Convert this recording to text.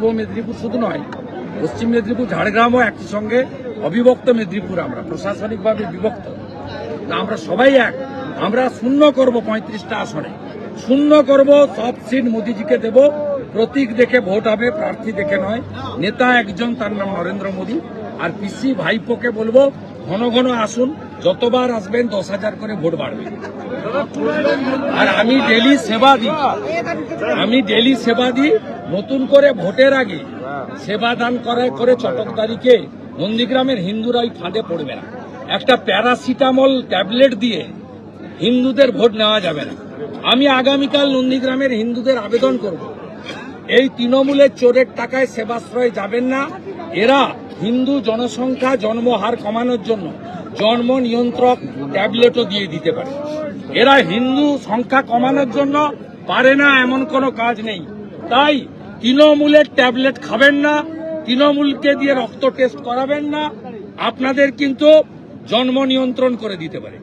পূর্ব মেদিনীপুর শুধু নয়, পশ্চিম মেদিনীপুর, ঝাড়গ্রামও একই সঙ্গে অবিভক্ত মেদিনীপুর আমরা, প্রশাসনিকভাবে বিভক্ত। আমরা সবাই এক, আমরা শূন্য করব পঁয়ত্রিশটা আসনে। শূন্য করব, সব সিট মোদিজিকে দেব, প্রতীক দেখে ভোট হবে, প্রার্থী দেখে নয়। নেতা একজন, তার নাম নরেন্দ্র মোদী। আর পিসি ভাইপোকে বলব, ঘন ঘন আসুন যতবার আসবেন দশ হাজার করে ভোট বাড়বে। আর আমি ডেলি সেবা দিই। আমি ডেলি সেবা দিই। নতুন করে ভোটের আগে সেবা দান করায় করে করে চটকদারিকে নন্দীগ্রামের হিন্দুরা ওই ফাঁদে পড়বে না। একটা প্যারাসিটামল ট্যাবলেট দিয়ে হিন্দুদের ভোট নেওয়া যাবে না। আমি আগামীকাল নন্দীগ্রামের হিন্দুদের আবেদন করব। এই তৃণমূলের চোরের টাকায় সেবাশ্রয় যাবেন না। এরা হিন্দু জনসংখ্যা জন্ম হার কমানোর জন্য জন্ম নিয়ন্ত্রক ট্যাবলেটও দিয়ে দিতে পারে। এরা হিন্দু সংখ্যা কমানোর জন্য পারে না এমন কোনো কাজ নেই। তাই তৃণমূলের ট্যাবলেট খাবেন না, তৃণমূলকে দিয়ে রক্ত টেস্ট করাবেন না। আপনাদের কিন্তু জন্ম নিয়ন্ত্রণ করে দিতে পারে।